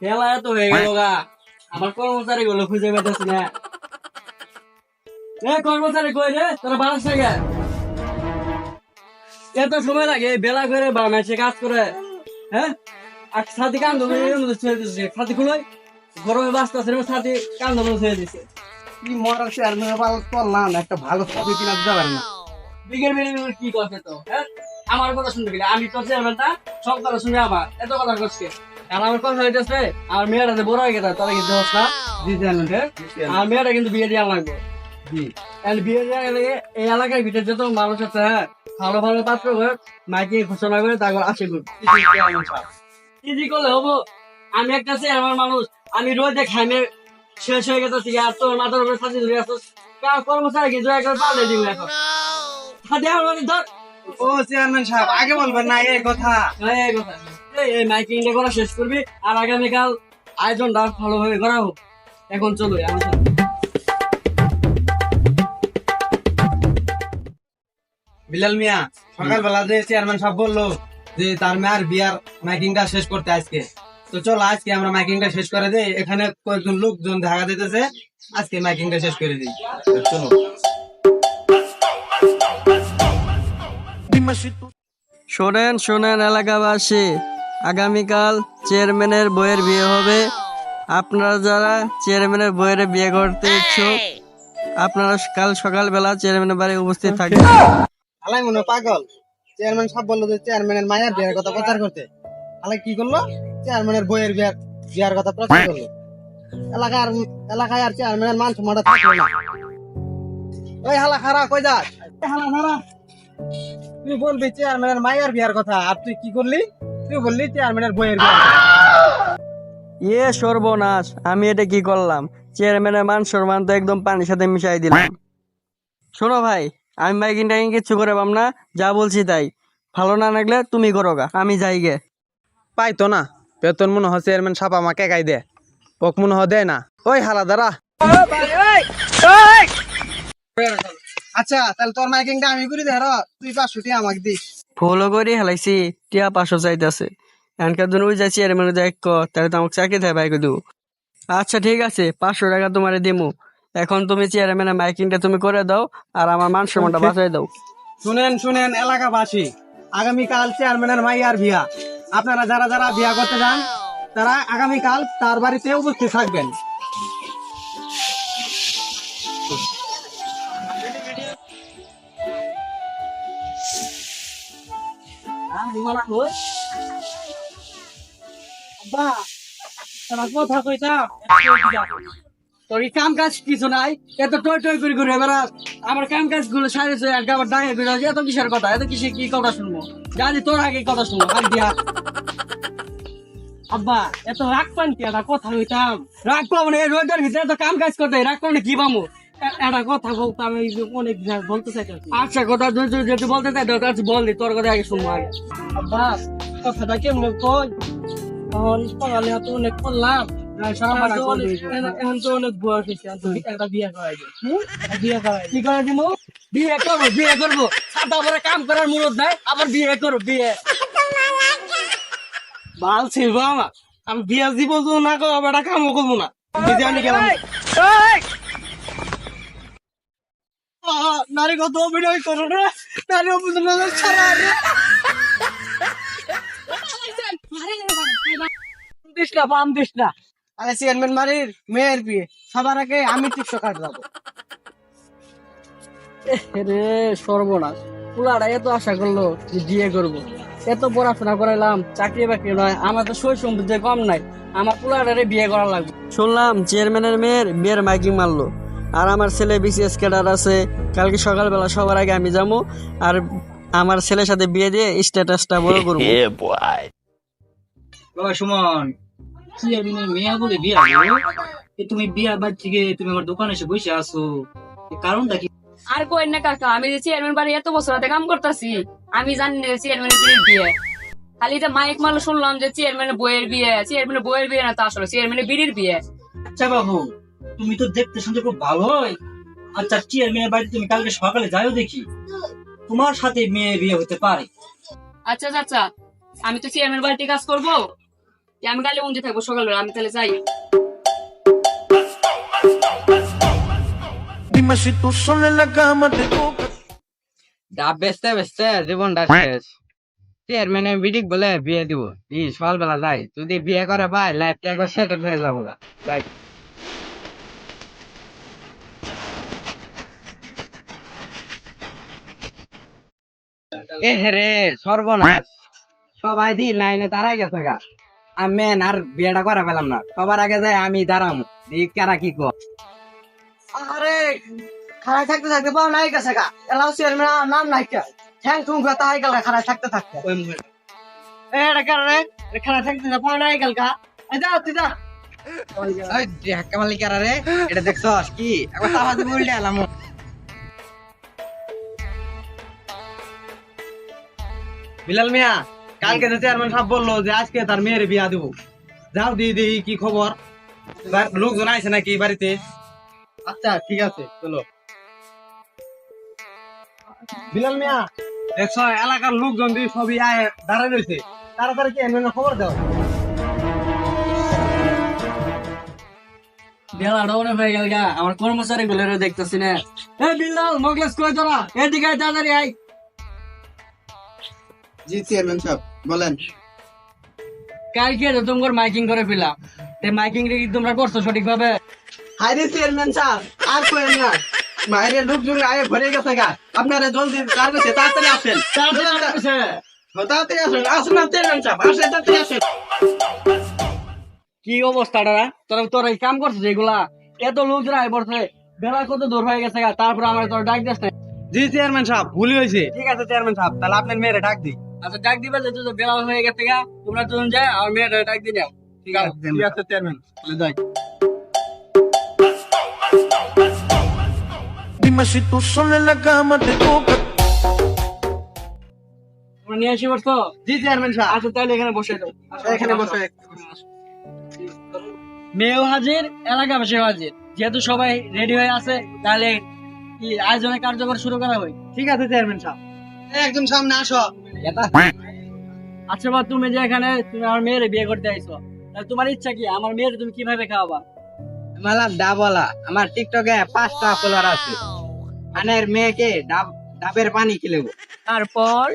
খেলা এত হয়ে গেল গা। আমার কর্মচারী গুলো খুঁজে পেতেছি না। এ কর্মচারী কই রে? তোরা বাড়াস এত সময় লাগে বেলা করে বানাইছে কাজ করে। হ্যাঁ আর সাথী কান ছেড়ে দিচ্ছে সাথী খুলোই? গরমে বাঁচতে আছে সাথী কান ছেড়ে দিচ্ছে কি মরার চেয়ারম্যান ভালো করলাম একটা ভালো ছবি কিনা দিতে পারে না। বিগের কি করছে তো হ্যাঁ আমার কথা শুনতে গেলে আমি তো চেয়ারম্যানটা সব কথা শুনে আমার। এত কথা করছে আর আমার কথা হইতেছে আমার মেয়েটা যে বড় হয়ে গেছে তারা কিন্তু হোস না জি চেয়ারম্যান হ্যাঁ মেয়েটা কিন্তু বিয়ে দেওয়া লাগবে। জি। আর বিয়ে গেলে এই এলাকার ভিতরে যত মানুষ আছে হ্যাঁ ভালো ভালো পাত্র করে মাইকে ঘোষণা করে তারপর আসে কি জি করলে হব। আমি একটা চেয়ারম্যান মানুষ আমি রোদে খাইমে শেষ হয়ে গেছে আর তোর মাথার উপরে সাথে ধরে আসো কার কর্মচারী কিন্তু একবার পাল্টে দিব এখন। মানে ধর। ও চেয়ারম্যান সাহেব আগে বলবেন না এই কথা। এই কথা। এই- মাইকিংটা করা শেষ করবি আর আগামীকাল আয়োজনটা ভালোভাবে করা হোক। এখন চলো বিলাল মিয়া সকালবেলা যে চেয়ারম্যান সাহেব বলল যে তার মেয়ের বিয়ার মাইকিংটা শেষ করতে আজকে। তো চলো আজকে আমরা মাইকিংটা শেষ করে দিই। এখানে কয়েকজন লোকজন দেখা দিতেছে আজকে মাইকিংটা শেষ করে দিই। চলো। শোনেন শোনেন এলাকাবাসী। আগামীকাল চেয়ারম্যানের বইয়ের বিয়ে হবে। আপনারা যারা চেয়ারম্যানের বইয়ের বিয়ে করতে ইচ্ছুক আপনারা কাল সকালবেলা চেয়ারম্যানের বাড়ি উপস্থিত থাকবেন। আলাই মনে পাগল। চেয়ারম্যান সব বলল যে চেয়ারম্যানের মায়ের বিয়ের কথা প্রচার করতে। আলাই কি করল? চেয়ারম্যানের বইয়ের বিয়ার বিয়ার কথা প্রচার করল। এলাকার এলাকায় আর চেয়ারম্যানের মান সম্মানটা থাকল না। ওই হালা খারা কই যাস? হালা খারা। তুই বলবি চেয়ারম্যানের মায়ের বিয়ার কথা আর তুই কি করলি? তুই বললি চেয়ারম্যানের বইয়ের ইয়ে সর্বনাশ আমি এটা কি করলাম? চেয়ারম্যানের মান সম্মান তো একদম পানির সাথে মিশাই দিলাম। শোনো ভাই আমি মাইকিং টাইকিং কিচ্ছু করে পাম না যা বলছি তাই। ভালো না লাগলে তুমি করো গা আমি যাই গে। পাইতো না বেতন মনে হয় চেয়ারম্যান সাপ আমাকে গাই দে ওক মনে হয় দেয় না। ওই হালা দাঁড়া আচ্ছা তাহলে তোর মাইকিংটা আমি করি দে র তুই পাঁচশো টি আমাকে দিস। ফলো করে হেলাইছি টিয়া পাঁচশো চাইতেছে এনকার জন্য ওই যাই চেয়ারম্যান যাই ক তাহলে তো আমাকে চাকরি দেয় বাইকে দেবো আচ্ছা ঠিক আছে পাঁচশো টাকা তোমারে দিমু। এখন তুমি চেয়ারম্যানের মাইকিংটা তুমি করে দাও আর আমার মান সম্মানটা বাঁচাই দাও। শুনেন শুনেন এলাকাবাসী আগামীকাল চেয়ারম্যানের মাইয়ার বিয়া। আপনারা যারা যারা বিয়া করতে যান তারা আগামীকাল তার বাড়িতে উপস্থিত থাকবেন। তোর কাম কাজ কিছু নাই এত টই টই করে ঘুরে বেড়াস আমার কাম কাজগুলো সারিছে আর আবার ডাঙে ঘুরে আসি, এত কিসের কথা এত কিসে কি কথা শুনব? জানি তোর আগে কথা শুনব আর দিয়া। আব্বা এত রাগ পান কি কথা হইতাম রাগ পাবো না? ভিতরে এত কাম কাজ করতে রাগ পাবো না? কি পাবো একটা কথা অনেক বলতে চাইতাম আচ্ছা কথা তুই যদি বলতে চাই তাহলে আচ্ছা বল তোর কথা আগে শুনব আগে আব্বা কথাটা কেমন কই? এখন সকালে তো অনেক করলাম এখন তো অনেক- এখন তো অনেক বয়স হয়েছে একটা বিয়ে করাই দে। বিয়ে করাই কি করে দিব বিয়ে করব বিয়ে করব। সাদা পরে কাম করার মুরত নাই আবার বিয়ে করব বিয়ে। বাল ছিল আমার। আমি বিয়ে দিব না করব কামও করব না। গেলাম আহ, নারী কত অভিনয় করো রে? নারী অভিনয় ছাড়া রে। দিস না পাম আরে চেয়ারম্যান বাড়ির মেয়ের বিয়ে সবার আগে আমি টিপসো কাট যাব রে সর্বনাশ। পুলাটা এত আশা করল যে বিয়ে করব। এত পড়াশোনা করাইলাম চাকরি বাকরি নয় আমার তো সই সম্পত্তি কম নাই। আমার পুলাটারে বিয়ে করা লাগবে। শুনলাম চেয়ারম্যানের মেয়ের বিয়ের মাইকিং মারলো। আর আমার ছেলে বিসিএস ক্যাডার আছে। কালকে সকালবেলা সবার আগে আমি যাব আর আমার ছেলের সাথে বিয়ে দিয়ে স্ট্যাটাসটা বড় করব। বাবা সুমন চেয়ারম্যানের মেয়া বলে বিয়া তুমি বিয়া বাদ থেকে তুমি আমার দোকানে এসে বসে আছো। কারণটা কি? আর কই না কাকা আমি যে চেয়ারম্যান বাড়ি এত বছর হাতে কাম করতেছি আমি জানি না চেয়ারম্যানের বিয়ের বিয়ে। খালি যে মাইক মাল শুনলাম যে চেয়ারম্যানের বইয়ের বিয়ে চেয়ারম্যানের বইয়ের বিয়ে না তা আসলে চেয়ারম্যানের বিড়ির বিয়ে। আচ্ছা বাবু তুমি তো দেখতে শুনতে খুব ভালোই আচ্ছা চেয়ারম্যানের বাড়িতে তুমি কালকে সকালে যাও দেখি। তোমার সাথে মেয়ে বিয়ে হতে পারে। আচ্ছা চাচা আমি তো চেয়ারম্যান বাড়িতে কাজ করব। আমি কালে মন্দির থাকব সকালবেলা আমি তাহলে যাই. ডাব বেচতে বেচতে জীবনটা শেষ। চেয়ারম্যানে বিডিক বলে বিয়ে দিব। সকালবেলা যাই। যদি বিয়ে করে ভাই লাইফটা একবার সেটেল হয়ে যাব যাই এ রে সর্বনাশ। সবাই দি লাইনে দাঁড়াই গেছে গা। আমি আর বিয়েটা করা পেলাম না। সবার আগে যাই আমি দাঁড়াম। এই কারা কি কর আরে খারাপ থাকতে থাকতে পাও নাই গেছে গা। এলাও চেয়ারম্যান নাম নাই কে। ঠ্যাং ঠুং কথা হয়ে গেল খারাপ থাকতে থাকতে। এ এটা কারণে খারাপ থাকতে থাকতে পাও নাই গেল গা। এই যা তুই যা। ওই ধাক্কা মারলি কারা রে? এটা দেখছস কি? একবার তাহাতে উল্টে এলাম। বিলাল মিয়া, কালকে যে চেয়ারম্যান সাহেব বলল যে আজকে তার মেয়ের বিয়া দিব। যাও দিয়ে দিই কি খবর? লোকজন আইছে নাকি বাড়িতে? আচ্ছা ঠিক আছে, চলো। বিলাল মিয়া, দেখছ, এলাকার লোকজন দিয়ে সবই আয় দাঁড়ায় রয়েছে। তাড়াতাড়ি চেয়ারম্যানের খবর দাও? হয়ে গেল আমার কর্মচারী গুলো দেখতেছি না। এ বিল্লাল মগলেস কই তোরা? এদিকে তাড়াতাড়ি আয়। জি চেয়ারম্যান সাহেব বলেন। কালকে তো তোমার মাইকিং করে ফেলাম তে মাইকিং রে কি তোমরা করছ সঠিক ভাবে হাইরে চেয়ারম্যান সাহেব আর কোয়েন না। বাইরে লোকজন আয়ে ভরে গেছে গা। আপনারা জলদি কাছে তাড়াতাড়ি আসেন। তাড়াতাড়ি আসেন আসেন। না চেয়ারম্যান সাহেব আসেন তাড়াতাড়ি আসেন। কি অবস্থাটা তোরা তোরা এই কাম করছিস এগুলা? এত লোকজন আয় পড়ছে। বেলা কত দূর হয়ে গেছে গা? তারপর আমার তোর ডাক দিস না জি চেয়ারম্যান সাহেব ভুল হয়েছে। ঠিক আছে চেয়ারম্যান সাহেব তাহলে আপনার মেয়েরে ডাক দিই। আচ্ছা ডাক দিবে যে তো বেলা হয়ে গেছে গা। তোমরা দুজন যায় আর মেয়েটা ডাক দিয়ে যাও ঠিক আছে? ঠিক আছে চেয়ারম্যান। তাহলে যাই। Dime si tú sola en la cama te toca. নিয়ে আসি পারছ জি চেয়ারম্যান সাহেব। আচ্ছা তাহলে এখানে বসে দাও এখানে বসে মেয়েও হাজির এলাকাবাসীও হাজির। যেহেতু সবাই রেডি হয়ে আছে তাহলে কি আয়োজনের কার্যকর শুরু করা হয়। ঠিক আছে চেয়ারম্যান সাহেব। একদম সামনে আসো। আচ্ছা বা তুমি যে এখানে তুমি আমার মেয়ের বিয়ে করতে আইছো তাহলে তোমার ইচ্ছা কি? আমার মেয়ের তুমি কীভাবে খাওয়াবা? মালাম ডাবলা। আমার টিকটকে পাঁচটা ফলোয়ার আছে। মানে মেয়েকে ডাব ডাবের পানি খেলেবো তারপর?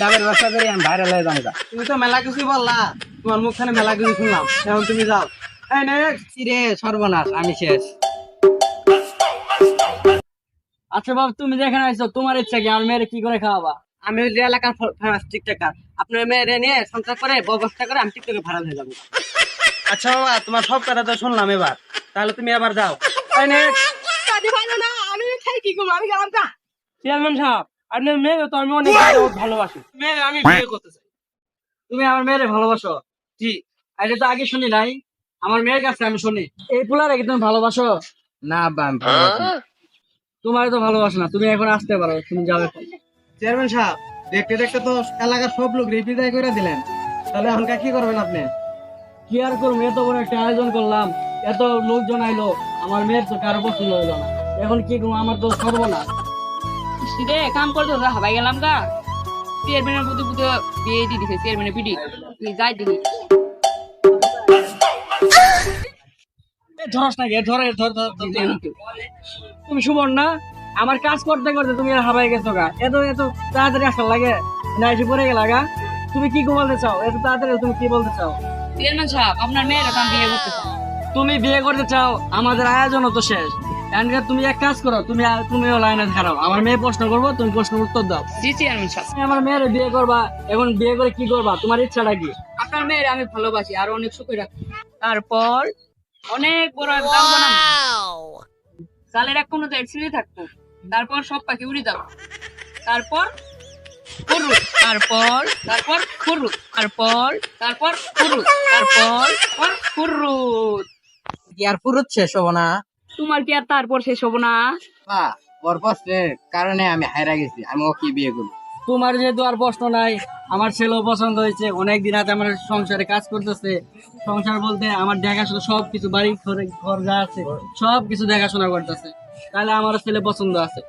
ডাবের ব্যবসা করে আমি ভাইরাল হয়ে যাব। তুমি তো মেলা কিছু বললা। তোমার মুখখানে মেলা কিছু শুনলাম। এখন তুমি যাও। সর্বনাশ আমি শেষ। আচ্ছা বাবু তুমি যে এখানে আইছো তোমার ইচ্ছা কি আমার মেয়ের কি করে খাওয়াবা? আমি ওই যে এলাকার ফেমাস টিকটকার আপনার মেয়েরে নিয়ে সংসার করে ব্যবস্থা করে আমি টিকটকে ভাইরাল হয়ে যাব। আচ্ছা বাবা তোমার সব কথা তো শুনলাম এবার। তাহলে তুমি এবার যাও। next। চেয়ারম্যান সাহেব আপনার মেয়ে তো আমি অনেক ভালোবাসি। মেয়ে আমি বিয়ে করতে চাই। তুমি আমার মেয়েরে ভালোবাসো? জি। এটা তো আগে শুনি নাই। আমার মেয়ের কাছে আমি শুনি। এই পোলারে কি তুমি ভালোবাসো? না বা না। তোমার তো ভালোবাসো না তুমি এখন আসতে পারো তুমি যাবে চেয়ারম্যান সাহেব দেখতে দেখতে তো এলাকার সব লোক রিপিদায় করে দিলেন। তাহলে এখন কি করবেন আপনি? কি আর করব এত বড় একটা আয়োজন করলাম এত লোকজন আইলো আমার মেয়ের তো কারও পছন্দ হইল না। এখন কি করব আমার তো সর্বনাশ রে কাম করতে হবে হাবাই গেলাম গা। চেয়ারম্যানের বুদ্ধি বুদ্ধি বিয়ে দিয়ে দিছে চেয়ারম্যানের পিডি। তুই যাই দিবি ধরস না গে ধরে ধর ধর ধর, ধর। তুমি সুমন না আমার কাজ করতে করতে তুমি হাবাই গেছো গা। এত এত তাড়াতাড়ি আসার লাগে না এসে পড়ে গেলা গা। তুমি কি বলতে চাও? এত তাড়াতাড়ি তুমি কি বলতে চাও? চেয়ারম্যান সাহেব আপনার মেয়ের বিয়ে করতে তুমি বিয়ে করতে চাও আমাদের আয়োজনও তো শেষ। তুমি এক কাজ করো তুমি তুমিও লাইনে দাঁড়াও আমার মেয়ে প্রশ্ন করব তুমি প্রশ্নের উত্তর দাও। জি চেয়ারম্যান সাহেব। তুমি আমার মেয়ের বিয়ে করবা এখন বিয়ে করে কি করবা? তোমার ইচ্ছাটা কি? আপনার মেয়ের আমি ভালোবাসি আর অনেক সুখে রাখি। তারপর? অনেক বড় এক গান বানাবো সালের এক কোনো ছিঁড়ে থাকতো। তারপর সব পাখি উড়ে যাব। তারপর তারপর তারপর ফুরু তারপর তারপর ফুরু তারপর পর ফুরু কি আর পুরুত শেষ হব না? তোমার কি আর তারপর শেষ হব না? বা ওর কারণে আমি হায়রা গেছি। আমি ওকে বিয়ে করব। তোমার যেহেতু আর প্রশ্ন নাই আমার ছেলেও পছন্দ হয়েছে অনেক দিন আগে আমার সংসারে কাজ করতেছে। সংসার বলতে আমার দেখাশোনা সব কিছু বাড়ি ঘরে ঘর যা আছে সব কিছু দেখাশোনা করতেছে। তাহলে আমার ছেলে পছন্দ আছে।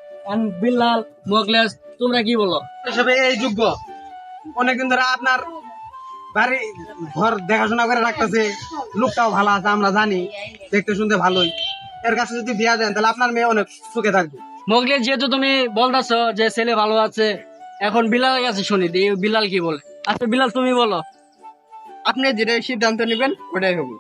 বিল্লাল মোগলেস তোমরা কি বলো? এই যোগ্য অনেকদিন ধরে আপনার বাড়ি ঘর দেখাশোনা করে রাখতেছে লোকটাও ভালো আছে আমরা জানি দেখতে শুনতে ভালোই। এর কাছে যদি বিয়া দেন তাহলে আপনার মেয়ে অনেক সুখে থাকবে। মোগলে যেহেতু তুমি বলতেছ যে ছেলে ভালো আছে এখন বিলালের কাছে শুনি দিই বিলাল কি বলে? আচ্ছা বিলাল তুমি বলো। আপনি যেটা সিদ্ধান্ত নেবেন ওটাই হবে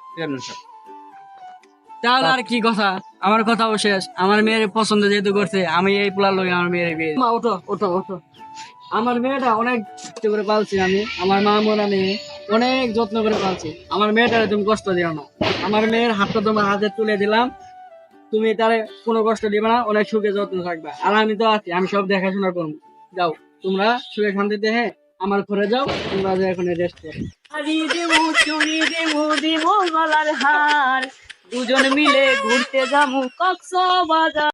তাহলে আর কি কথা? আমার কথাও শেষ। আমার মেয়ের পছন্দ যেহেতু করছে আমি এই পোলা লই আমার মেয়ের বিয়ে। মা ওঠো ওঠো ওঠো। আমার মেয়েটা অনেক কষ্ট করে পালছি আমি। আমার মা মোরা মেয়ে অনেক যত্ন করে পালছি। আমার মেয়েটারে তুমি কষ্ট দিও না। আমার মেয়ের হাতটা তোমার হাতে তুলে দিলাম। তুমি তারে কোনো কষ্ট দিবে না অনেক সুখে যত্ন থাকবে। আর আমি তো আছি আমি সব দেখাশোনা করব। যাও। তোমরা সুখে খান্তি দেহে আমার ঘরে যাও, তোমরা যে এখন রেস্ট করো হারি দেবো চুরি দেবো দেবো গলার হার, দুজন মিলে ঘুরতে যাব কক্সবাজার।